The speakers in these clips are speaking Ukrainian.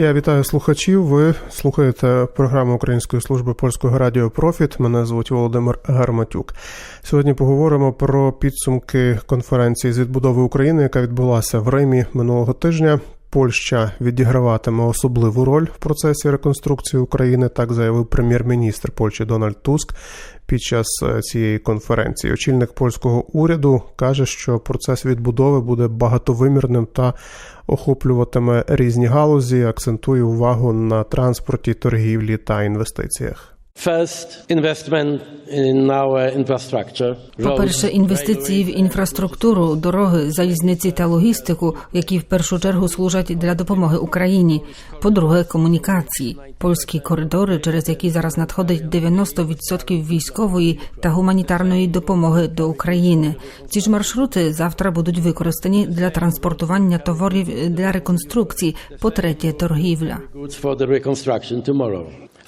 Я вітаю слухачів. Ви слухаєте програму Української служби польського радіо Профіт. Мене звуть Володимир Гарматюк. Сьогодні поговоримо про підсумки конференції з відбудови України, яка відбулася в Римі минулого тижня. Польща відіграватиме особливу роль в процесі реконструкції України, так заявив прем'єр-міністр Польщі Дональд Туск під час е, цієї конференції. Очільник польського уряду каже, що процес відбудови буде багатовимірним та охоплюватиме різні галузі. Акцентує увагу на транспорті, торгівлі та інвестиціях. In. По-перше, інвестиції в інфраструктуру, дороги, залізниці та логістику, які в першу чергу служать для допомоги Україні. По-друге, комунікації, польські коридори, через які зараз надходить 90% військової та гуманітарної допомоги до України. Ці ж маршрути завтра будуть використані для транспортування товарів для реконструкції. По-третє, торгівля. Goods for the.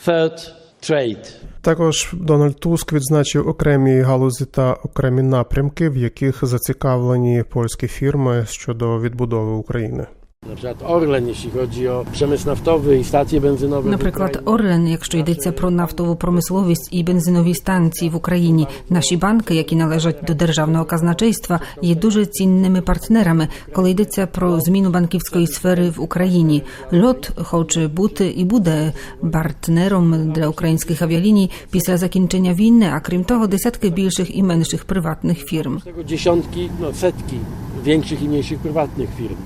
Third, trade. Також Дональд Туск відзначив окремі галузі та окремі напрямки, в яких зацікавлені польські фірми щодо відбудови України. Na przykład Orlen, jeśli chodzi o przemysł naftowy i stacje benzynowe. w Наприклад, Ukrainie. Орлен, якщо йдеться про нафтову промисловість і бензинові станції в Україні, наші банки, які належать до державного казначейства, є дуже цінними партнерами, коли йдеться про зміну банківської сфери в Україні. Льот хоче бути і буде партнером для українських авіаліній після закінчення війни. А крім того, десятки більших і менших приватних фірм. Tego dziesiątki, no setki większych i mniejszych prywatnych firm.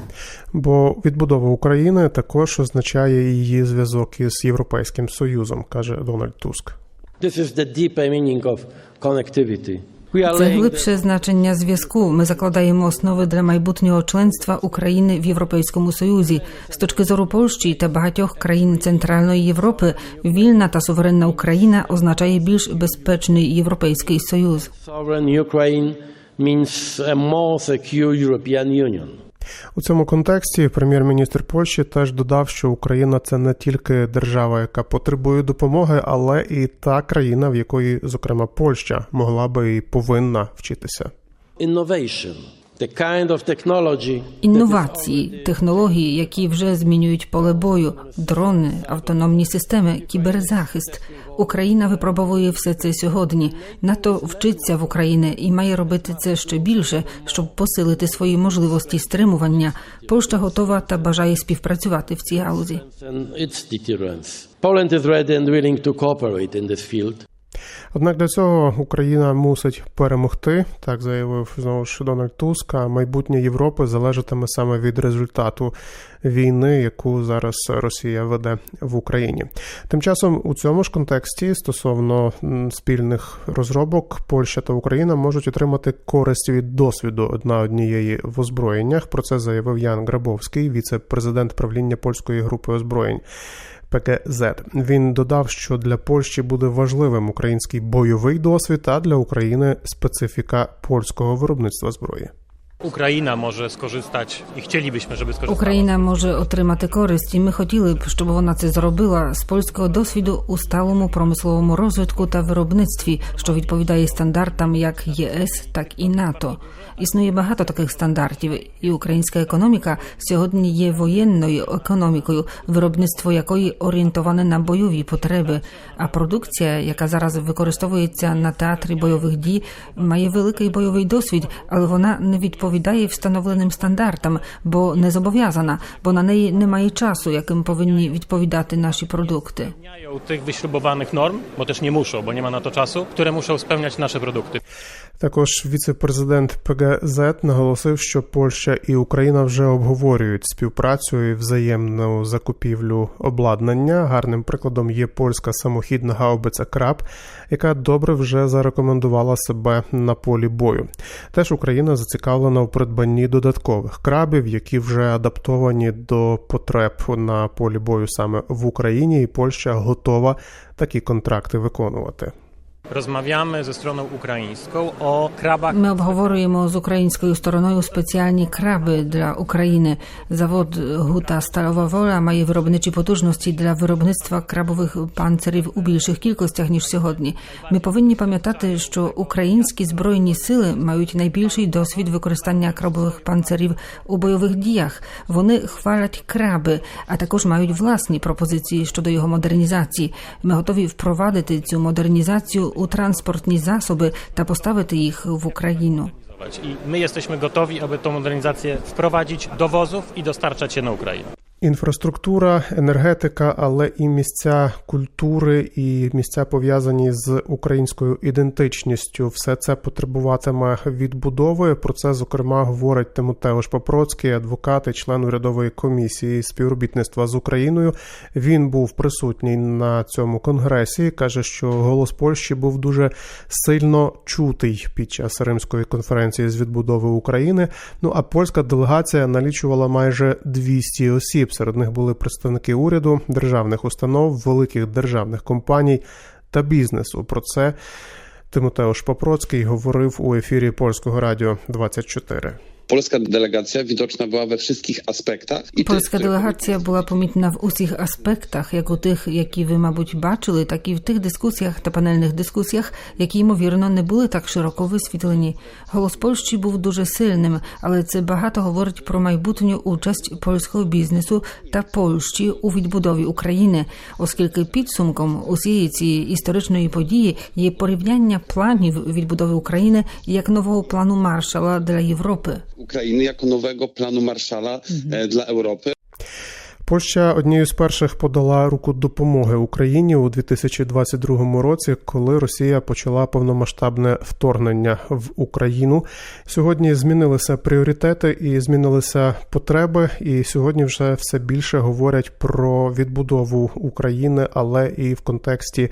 Бо відбудова України також означає її зв'язок із Європейським Союзом, каже Дональд Туск. This is the deeper meaning of connectivity. Це глибше значення зв'язку. Ми закладаємо основи для майбутнього членства України в Європейському Союзі. З точки зору Польщі та багатьох країн Центральної Європи, вільна та суверенна Україна означає більш безпечний європейський союз. sovereign Ukraine means a more secure European Union. У цьому контексті прем'єр-міністр Польщі теж додав, що Україна це не тільки держава, яка потребує допомоги, але і та країна, в якої, зокрема, Польща могла би і повинна вчитися. Innovation, Інновації, технології, які вже змінюють поле бою, дрони, автономні системи, кіберзахист. Україна випробовує все це сьогодні. НАТО вчиться в Україні і має робити це ще більше, щоб посилити свої можливості стримування. Польща готова та бажає співпрацювати в цій галузі. Poland is ready and willing to cooperate in this field. Однак для цього Україна мусить перемогти, так заявив знову ж Дональд Туск. А майбутнє Європи залежатиме саме від результату війни, яку зараз Росія веде в Україні. Тим часом у цьому ж контексті стосовно спільних розробок Польща та Україна можуть отримати користь від досвіду одна однієї в озброєннях. Про це заявив Ян Грабовський, віце-президент правління польської групи озброєнь. ПКЗ. Він додав, що для Польщі буде важливим український бойовий досвід, а для України специфіка польського виробництва зброї. Ukraina może skorzystać i chcielibyśmy, żeby skorzystała. Україна може отримати користь, і ми хотіли б, щоб вона це зробила з польського досвіду у сталому промисловому розвитку та виробництві, що відповідає стандартам як ЄС, так і НАТО. Існує багато таких стандартів, і українська економіка сьогодні є воєнною економікою, виробництво якої орієнтоване на бойові потреби. А продукція, яка зараз використовується на театрі бойових дій, має великий бойовий досвід, але вона не відповідає встановленим стандартам, бо не зобов'язана, бо на неї немає часу, яким повинні відповідати наші продукти. Tych wyśrubowanych norm, bo też nie muszą, bo nie ma na to czasu, które muszą spełniać nasze produkty. Також віце-президент ПГЗ наголосив, що Польща і Україна вже обговорюють співпрацю і взаємну закупівлю обладнання. Гарним прикладом є польська самохідна гаубиця Краб, яка добре вже зарекомендувала себе на полі бою. Теж Україна зацікавлена в придбанні додаткових крабів, які вже адаптовані до потреб на полі бою саме в Україні, і Польща готова такі контракти виконувати. Rozmawiamy ze stroną ukraińską o krabach Ми обговорюємо з українською стороною спеціальні краби для України. Завод Гута Сталова Воля має виробничі потужності для виробництва крабових панцирів у більших кількостях ніж сьогодні. Ми повинні пам'ятати, що українські збройні сили мають найбільший досвід використання крабових панцирів у бойових діях. Вони хвалять краби, а також мають власні пропозиції щодо його модернізації. Ми готові впровадити цю модернізацію у транспортні засоби та поставити їх в Україну. i my jesteśmy gotowi, aby tą modernizację wprowadzić do wozów i dostarczać je na Ukrainę. Інфраструктура, енергетика, але і місця культури, і місця пов'язані з українською ідентичністю. Все це потребуватиме відбудови. Про це зокрема говорить Тимотеуш Попроцький, адвокат і член урядової комісії співробітництва з Україною. Він був присутній на цьому конгресі. каже, що голос Польщі був дуже сильно чутий під час римської конференції з відбудови України. Ну а польська делегація налічувала майже 200 осіб. Серед них були представники уряду, державних установ, великих державних компаній та бізнесу. Про це Тимотеуш Попроцький говорив у ефірі польського радіо 24. Polska delegacja widoczna była we wszystkich aspektach. I Польська tych, була помітна в усіх аспектах, як у тих, які ви, мабуть, бачили, так і в тих дискусіях та панельних дискусіях, які ймовірно не були так широко висвітлені. Голос Польщі був дуже сильним, але це багато говорить про майбутню участь польського бізнесу та Польщі у відбудові України, оскільки підсумком усієї цієї історичної події є порівняння планів відбудови України як нового плану Маршала для Європи. Ukrainy jako nowego planu Marszala e, dla Europy. Польща однією з перших подала руку допомоги Україні у 2022 році, коли Росія почала повномасштабне вторгнення в Україну. Сьогодні змінилися пріоритети і змінилися потреби. І сьогодні вже все більше говорять про відбудову України, але і в контексті.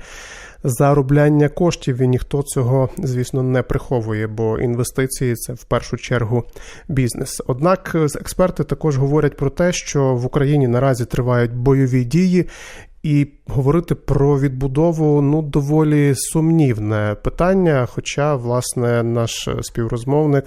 Заробляння коштів і ніхто цього, звісно, не приховує, бо інвестиції це в першу чергу бізнес. Однак експерти також говорять про те, що в Україні наразі тривають бойові дії, і говорити про відбудову ну доволі сумнівне питання. Хоча, власне, наш співрозмовник.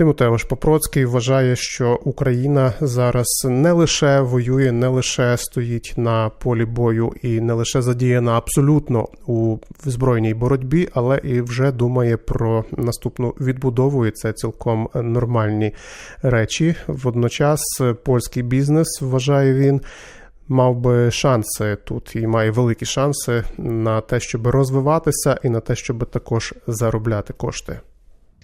Тимотеуш Попроцький вважає, що Україна зараз не лише воює, не лише стоїть на полі бою і не лише задіяна абсолютно у збройній боротьбі, але і вже думає про наступну відбудову. І це цілком нормальні речі. Водночас польський бізнес вважає він. Мав би шанси тут і має великі шанси на те, щоб розвиватися, і на те, щоб також заробляти кошти.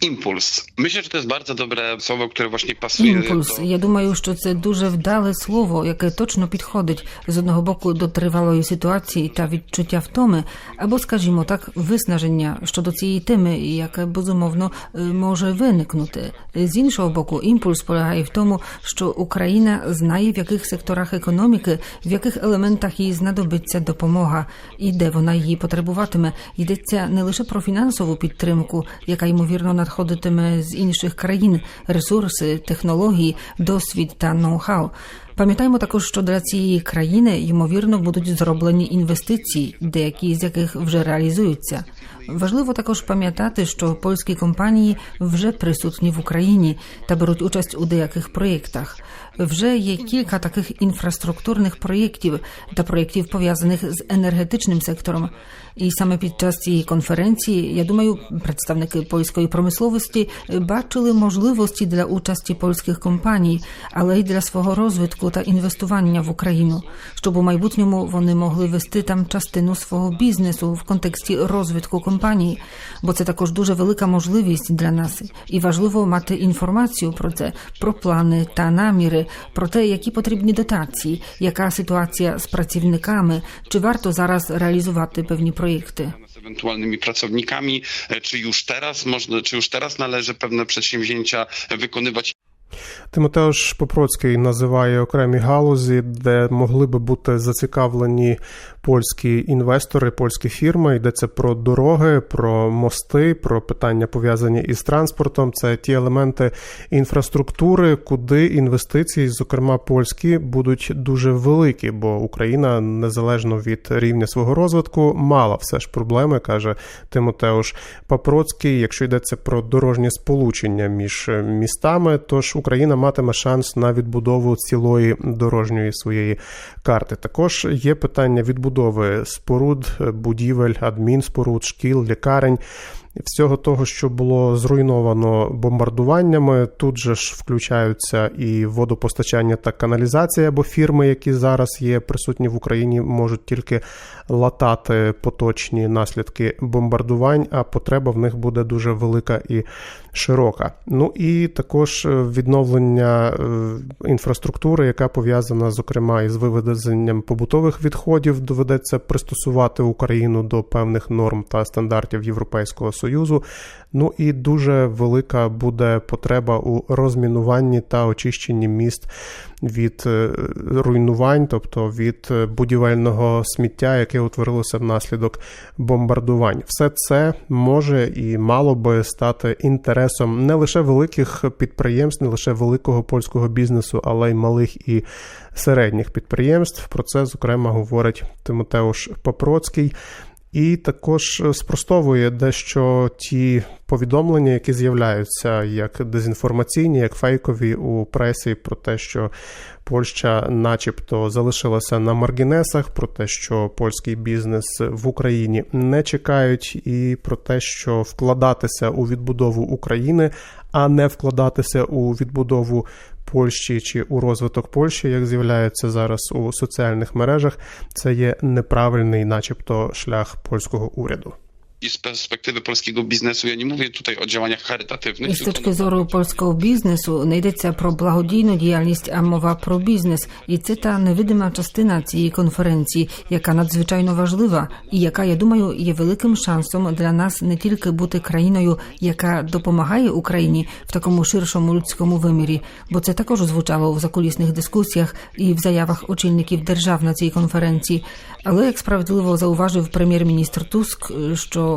Impuls. Myślę, że to jest bardzo dobre słowo, które właśnie pasuje Імпульс. Я думаю, що це дуже вдале слово, яке точно підходить з одного боку до тривалої ситуації та відчуття втоми, або, скажімо так, виснаження щодо цієї теми, яке безумовно е, може виникнути. З іншого боку, імпульс полягає в тому, що Україна знає, в яких секторах економіки, в яких елементах їй знадобиться допомога і де вона її потребуватиме. Йдеться не лише про фінансову підтримку, яка ймовірно надходитиме з інших країн, ресурси, технології, досвід та ноу-хау. Пам'ятаємо також, що для цієї країни ймовірно будуть зроблені інвестиції, деякі з яких вже реалізуються. Важливо також пам'ятати, що польські компанії вже присутні в Україні та беруть участь у деяких проєктах. Вже є кілька таких інфраструктурних проєктів та проєктів пов'язаних з енергетичним сектором. І саме під час цієї конференції, я думаю, представники польської промисловості бачили можливості для участі польських компаній, але й для свого розвитку та інвестування в Україну, щоб у майбутньому вони могли вести там частину свого бізнесу в контексті розвитку компанії, бо це також дуже велика можливість для нас, і важливо мати інформацію про це, про плани та наміри, про те, які потрібні дотації, яка ситуація з працівниками, чи варто зараз реалізувати певні проєкти. ewentualnymi pracownikami, czy już teraz można, czy już teraz należy pewne przedsięwzięcia wykonywać. Тимотеуш Попроцький називає окремі галузі, де могли би бути зацікавлені польські інвестори, польські фірми. Йдеться про дороги, про мости, про питання пов'язані із транспортом. Це ті елементи інфраструктури, куди інвестиції, зокрема польські, будуть дуже великі, бо Україна, незалежно від рівня свого розвитку, мала все ж проблеми, каже Тимотеуш Папроцький. Якщо йдеться про дорожнє сполучення між містами, тож Україна матиме шанс на відбудову цілої дорожньої своєї карти. Також є питання відбудови споруд, будівель, адмінспоруд, шкіл, лікарень. Всього того, що було зруйновано бомбардуваннями, тут же ж включаються і водопостачання та каналізація, бо фірми, які зараз є присутні в Україні, можуть тільки латати поточні наслідки бомбардувань, а потреба в них буде дуже велика і широка. Ну і також відновлення е, інфраструктури, яка пов'язана зокрема із виведенням побутових відходів, доведеться пристосувати Україну до певних норм та стандартів Європейського союзу. Ну і дуже велика буде потреба у розмінуванні та очищенні міст від е, руйнувань, тобто від будівельного сміття, яке утворилося внаслідок бомбардувань. Все це може і мало би стати інтересом не лише великих підприємств, не лише великого польського бізнесу, але й малих і середніх підприємств. Про це зокрема говорить Тимотеуш Попроцький. І також спростовує дещо ті повідомлення, які з'являються як дезінформаційні, як фейкові у пресі, про те, що Польща, начебто, залишилася на маргінесах, про те, що польський бізнес в Україні не чекають, і про те, що вкладатися у відбудову України, а не вкладатися у відбудову Польщі чи у розвиток Польщі, як з'являється зараз у соціальних мережах, це є неправильний, начебто, шлях польського уряду. I z perspektywy polskiego biznesu, ja nie mówię tutaj o działaniach charytatywnych. Tylko точки зору польського бізнесу не йдеться про благодійну діяльність, а мова про бізнес. І це та невидима частина цієї конференції, яка надзвичайно важлива, і яка, я думаю, є великим шансом для нас не тільки бути країною, яка допомагає Україні в такому ширшому людському вимірі, бо це також звучало в закулісних дискусіях і в заявах очільників держав на цій конференції. Але як справедливо зауважив прем'єр-міністр Туск,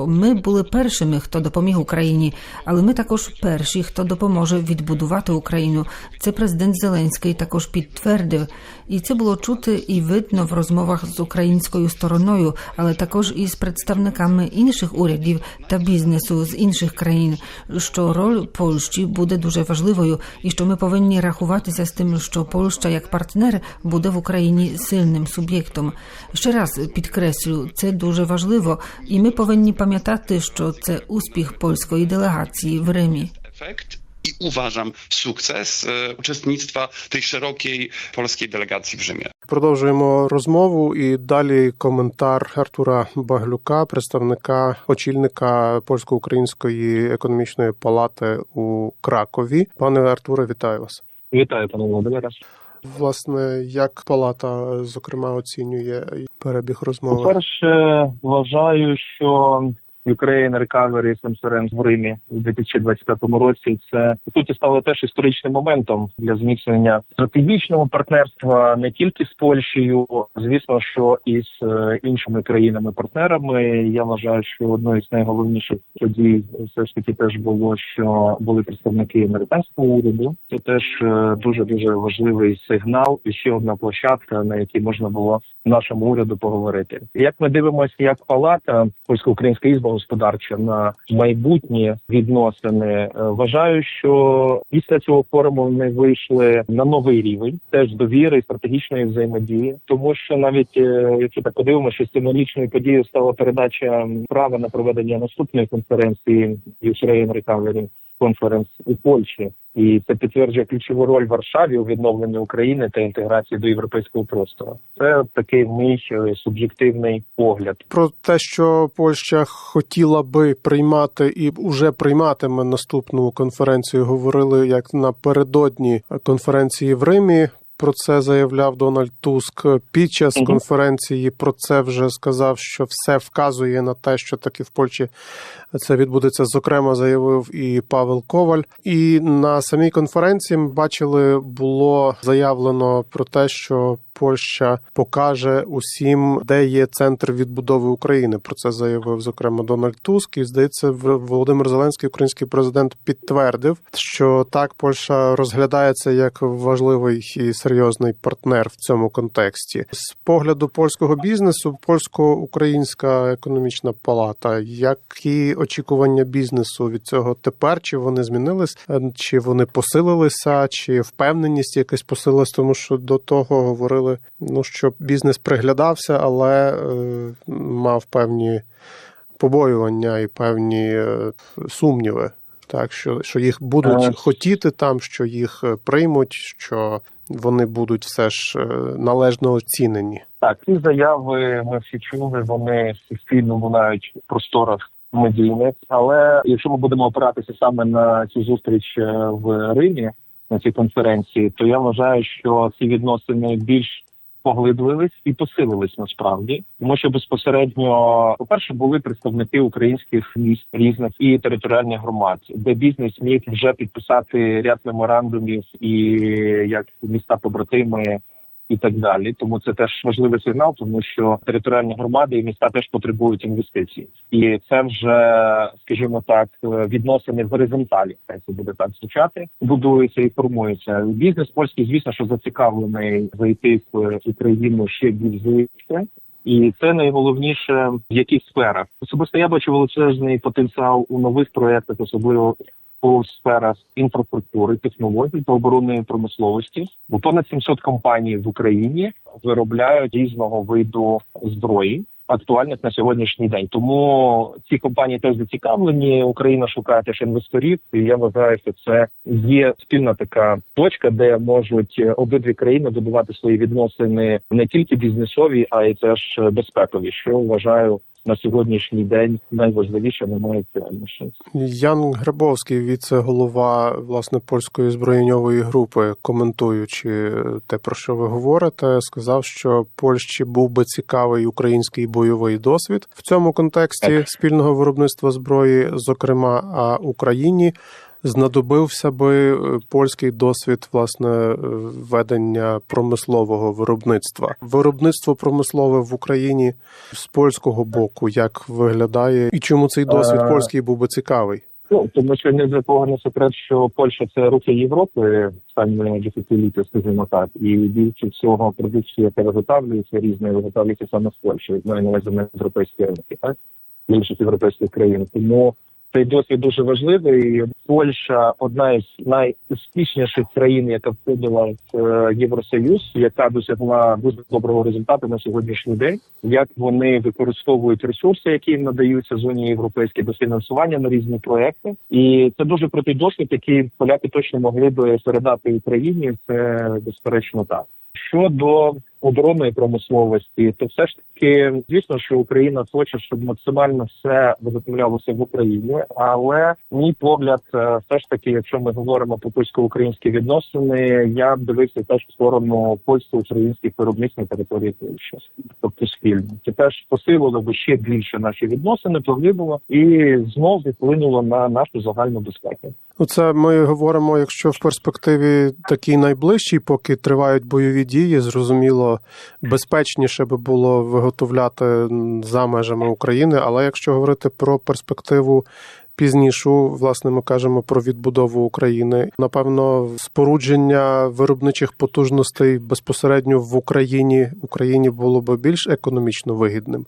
ми були першими, хто допоміг Україні, але ми також перші, хто допоможе відбудувати Україну. Це президент Зеленський також підтвердив, і це було чути і видно в розмовах з українською стороною, але також із представниками інших урядів та бізнесу з інших країн, що роль Польщі буде дуже важливою, і що ми повинні рахуватися з тим, що Польща як партнер буде в Україні сильним суб'єктом. Ще раз підкреслю, це дуже важливо, і ми повинні пам'ятати, що це успіх польської делегації в Римі. efekt i uważam sukces e, uczestnictwa tej szerokiej polskiej delegacji w Rzymie. Продовжуємо розмову і далі коментар Артура Баглюка, представника очільника польсько-української економічної палати у Кракові. Пане Артуре, вітаю вас. Вітаю, пане Володимире. Власне, як палата зокрема оцінює перебіг розмови? По-перше, вважаю, що Ukraine Recovery Conference в Римі у 2025 році це по суті стало теж історичним моментом для зміцнення стратегічного партнерства не тільки з Польщею, звісно, що і з е, іншими країнами-партнерами. Я вважаю, що одною з найголовніших подій все ж таки теж було, що були представники американського уряду. Це теж дуже дуже важливий сигнал і ще одна площадка, на якій можна було нашому уряду поговорити. Як ми дивимося, як палата польсько-українська ізба господарча на майбутні відносини, е, вважаю, що після цього форуму ми вийшли на новий рівень теж довіри і стратегічної взаємодії, тому що навіть е, якщо так подивимося, що символічною подією стала передача права на проведення наступної конференції Ukraine Recovery Conference у Польщі, і це підтверджує ключову роль Варшаві у відновленні України та інтеграції до європейського простору. Це такий мій е, суб'єктивний погляд. Про те, що Польща хотіла би приймати і вже прийматиме наступну конференцію, говорили як напередодні конференції в Римі. Про це заявляв Дональд Туск. Під час Мгм. конференції про це вже сказав, що все вказує на те, що таки в Польщі це відбудеться. Зокрема, заявив і Павел Коваль. І на самій конференції ми бачили, було заявлено про те, що Польща покаже усім, де є центр відбудови України. Про це заявив зокрема Дональд Туск. І здається, Володимир Зеленський, український президент, підтвердив, що так Польща розглядається як важливий і серйозний партнер в цьому контексті. З погляду польського бізнесу, польсько-українська економічна палата. Які очікування бізнесу від цього тепер? Чи вони змінились, чи вони посилилися, чи впевненість якась посилилась, тому що до того говорили, ну що бізнес приглядався, але е, мав певні побоювання і певні е, сумніви. Так, що, що їх будуть Е. хотіти там, що їх е, приймуть, що вони будуть все ж належно оцінені. Так, ці заяви ми всі чули, вони суспільно лунають в просторах медійних. Але якщо ми будемо опиратися саме на цю зустріч в Римі на цій конференції, то я вважаю, що ці відносини більш поглиблились і посилились насправді, тому що безпосередньо, по перше, були представники українських міст різних і територіальних громад, де бізнес міг вже підписати ряд меморандумів і як міста побратими і так далі. Тому це теж важливий сигнал, тому що територіальні громади і міста теж потребують інвестицій, і це вже, скажімо так, відносини в горизонталі. Це буде так звучати, будується і формується. Бізнес польський, звісно, що зацікавлений зайти в Україну ще більш звичайно. І це найголовніше в яких сферах. Особисто я бачу величезний потенціал у нових проєктах, особливо у сферах інфраструктури, технологій та оборонної промисловості. Бо понад 700 компаній в Україні виробляють різного виду зброї. Актуальних на сьогоднішній день, тому ці компанії теж зацікавлені. Україна шукає теж інвесторів, і я вважаю, що це є спільна така точка, де можуть обидві країни будувати свої відносини не тільки бізнесові, а й теж безпекові, що вважаю на сьогоднішній день найважливіше, немає реальніше. Ян Грабовський, віце-голова власне польської збройньової групи, коментуючи те, про що ви говорите, сказав, що Польщі був би цікавий український бойовий досвід в цьому контексті Так. спільного виробництва зброї, зокрема, а Україні. Знадобився би е, польський досвід власне е, ведення промислового виробництва. Виробництво промислове в Україні з польського боку як виглядає, і чому цей досвід Е, польський був би цікавий? Ну тому що не для кого не секрет, що Польща це руки Європи останнього десятиліття, скажімо так, і більше всього продукція, яка виготовлюється різне, виготовлюється саме з Польщі. Знаю на увазі на європейські ринки, так інших європейських країн. Тому цей досвід дуже важливий. Польща одна із найуспішніших країн, яка входила в е, Євросоюз, яка досягла дуже доброго результату на сьогоднішній день. Як вони використовують ресурси, які їм надаються зоні європейській до фінансування на різні проекти, і це дуже крутий досвід, який поляки точно могли би передати Україні. Це безперечно так. Щодо оборонної промисловості, то все ж таки, звісно, що Україна хоче, щоб максимально все виготовлялося в Україні. Але мій погляд, е, все ж таки, якщо ми говоримо про польсько-українські відносини, я дивився теж в сторону польсько-українських виробництв на території Польщі, тобто спільно. Це теж посилило би ще більше наші відносини, поглибило і знов вплинуло на нашу загальну безпеку. Ну, це ми говоримо, якщо в перспективі такій найближчій, поки тривають бойові дії, зрозуміло, безпечніше би було виготовляти за межами України. Але якщо говорити про перспективу пізнішу, власне, ми кажемо про відбудову України. Напевно, спорудження виробничих потужностей безпосередньо в Україні Україні було би більш економічно вигідним.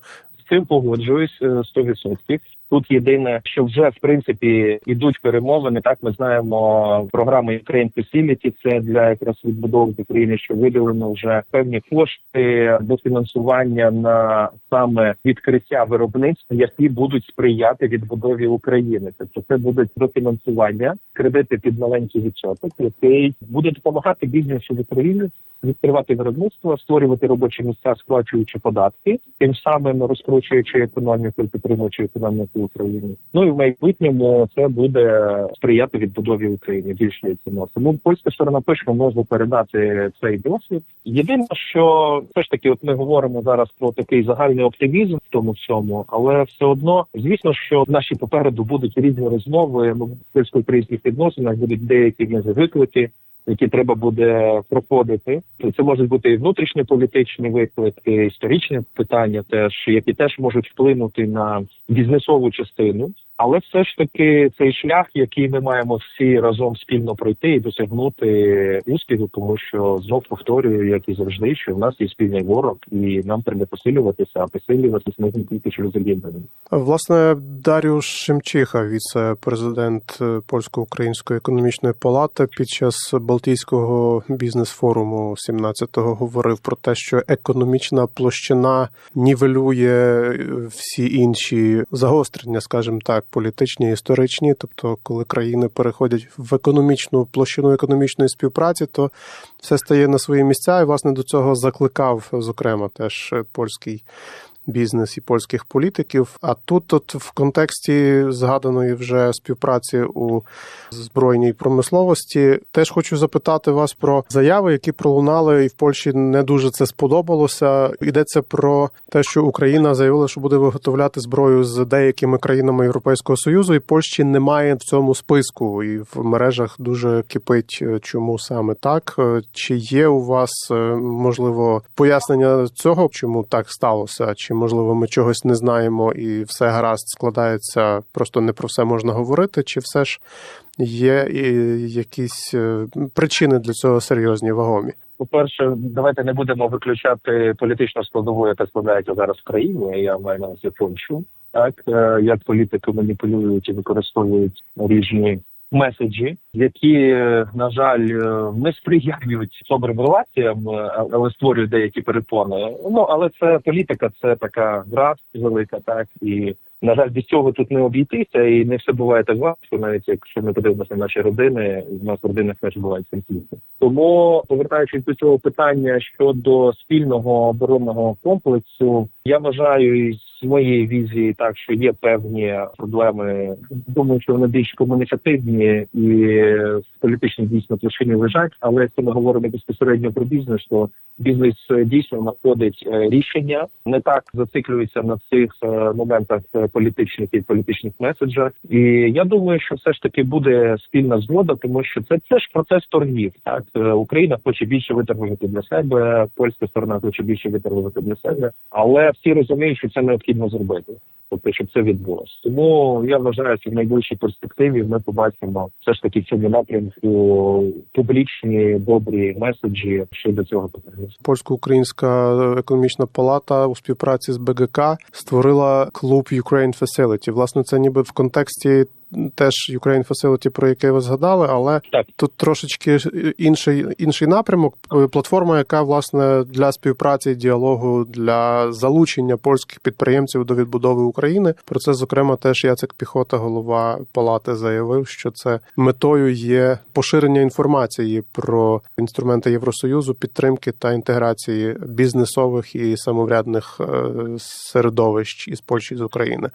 Цим погоджуюсь е, 100%. Тут єдине, що вже в принципі ідуть перемовини. Так ми знаємо програми Ukraine Facility, Це для якраз відбудови України, що виділено вже певні кошти до фінансування на саме відкриття виробництв, які будуть сприяти відбудові України. Тобто це буде дофінансування, кредити під маленький відсоток, який буде допомагати бізнесу в Україні відкривати виробництво, створювати робочі місця, сплачуючи податки, тим самим розкручуючи економіку, підтримуючи економіку України. Ну і в майбутньому це буде сприяти відбудові України. Більше цінно. Тому польська сторона точно може передати цей досвід. Єдине, що все ж таки, от ми говоримо зараз про такий загальний оптимізм в тому всьому, але все одно, звісно, що наші попереду будуть різні розмови. Ну, в польсько-українських відносинах будуть деякі може, виклики. Які треба буде проходити, це можуть бути і внутрішньополітичні виклики, історичні питання, теж які теж можуть вплинути на бізнесову частину. Але все ж таки цей шлях, який ми маємо всі разом спільно пройти і досягнути успіху, тому що знов повторюю, як і завжди, що в нас є спільний ворог, і нам треба посилюватися, а посилюватися ми тільки через об'єднання. Власне, Даріуш Шемчиха, віце-президент е, Польсько-Української економічної палати, під час Балтійського бізнес-форуму 17-го говорив про те, що економічна площина нівелює всі інші загострення, скажімо так, політичні, історичні. Тобто, коли країни переходять в економічну площину економічної співпраці, то все стає на свої місця, і власне до цього закликав, зокрема, теж польський бізнес і польських політиків. А тут, от в контексті згаданої вже співпраці у збройній промисловості, теж хочу запитати вас про заяви, які пролунали, і в Польщі не дуже це сподобалося. Йдеться про те, що Україна заявила, що буде виготовляти зброю з деякими країнами Європейського союзу, і Польщі немає в цьому списку, і в мережах дуже кипить, е, чому саме так. Е, Чи є у вас е, можливо пояснення цього, чому так сталося? Чи можливо ми чогось не знаємо і все гаразд складається, просто не про все можна говорити, чи все ж є якісь е, причини для цього серйозні вагомі? По-перше, давайте не будемо виключати політичну складову, яка складається зараз в країні. Я маю на увазі Польщу. Так е, як політики маніпулюють і використовують різні меседжі, які, е, на жаль, е, не сприяють добрим релаціям, е, але створюють деякі перепони. Ну але це політика, це така гра велика, так і. На жаль, без цього тут не обійтися, і не все буває так важко, навіть якщо ми подивимося на наші родини, в нас в родинах теж бувають конфлікти. Тому, повертаючись до цього питання щодо спільного оборонного комплексу, я вважаю із моєї візії так, що є певні проблеми. Думаю, що вони більш комунікативні і в дійсно площині лежать. Але якщо ми говоримо безпосередньо про бізнес, то бізнес е, дійсно знаходить е, рішення, не так зациклюється на цих е, моментах політичних і політичних меседжах. І я думаю, що все ж таки буде спільна згода, тому що це, це ж процес торгів. Так Україна хоче більше виторгувати для себе, польська сторона хоче більше виторгувати для себе, але всі розуміють, що це необхідно зробити. Тобто, щоб це відбулося. Тому я вважаю, що в найближчій перспективі ми побачимо все ж таки в цьому напрямку публічні добрі меседжі щодо цього питання. Польсько-українська економічна палата у співпраці з БГК створила клуб Ukraine Facility. Власне, це ніби в контексті теж Ukraine Facility, про яке ви згадали, але Так. тут трошечки інший інший напрямок. Платформа, яка власне для співпраці, діалогу, для залучення польських підприємців до відбудови України. Про це зокрема теж Яцек Піхота, голова палати, заявив, що це метою є поширення інформації про інструменти Євросоюзу, підтримки та інтеграції бізнесових і самоврядних е, середовищ із Польщі з України.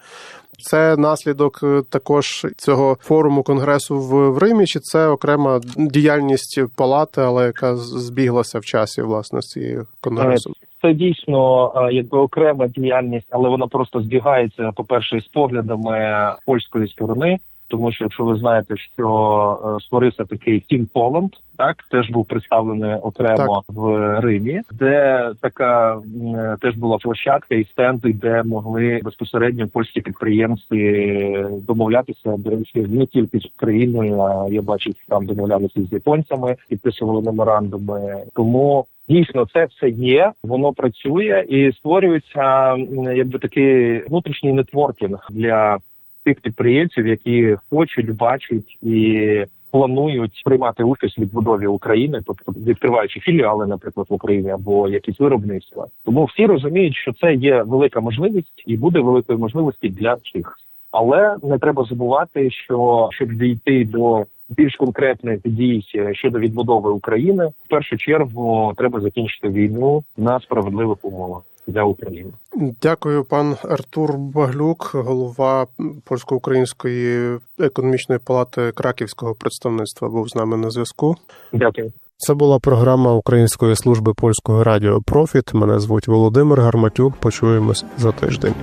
Це наслідок е, також цього форуму конгресу в, Римі, чи це окрема діяльність палати, але яка збіглася в часі власне з цією конгресом? Це дійсно е, якби окрема діяльність, але вона просто збігається, по-перше, з поглядами польської сторони. Тому що якщо ви знаєте, що е, створився такий Team Poland, так теж був представлений окремо в Римі, де така е, теж була площадка і стенди, де могли безпосередньо польські підприємці домовлятися до речі, не тільки з Україною, а я бачив, там домовлялися з японцями, підписували меморандуми. Тому Дійсно, це все є, воно працює і створюється якби такий внутрішній нетворкінг для тих підприємців, які хочуть, бачать і планують приймати участь в відбудові України, тобто відкриваючи філіали, наприклад, в Україні або якісь виробництва. Тому всі розуміють, що це є велика можливість і буде великою можливості для всіх. Але не треба забувати, що щоб дійти до більш конкретних дій щодо відбудови України, в першу чергу треба закінчити війну на справедливих умовах для України. Дякую, пан Артур Баглюк, голова польсько-української економічної палати Краківського представництва, був з нами на зв'язку. Дякую. Це була програма Української служби польського радіо Профіт. Мене звуть Володимир Гарматюк. Почуємось за тиждень.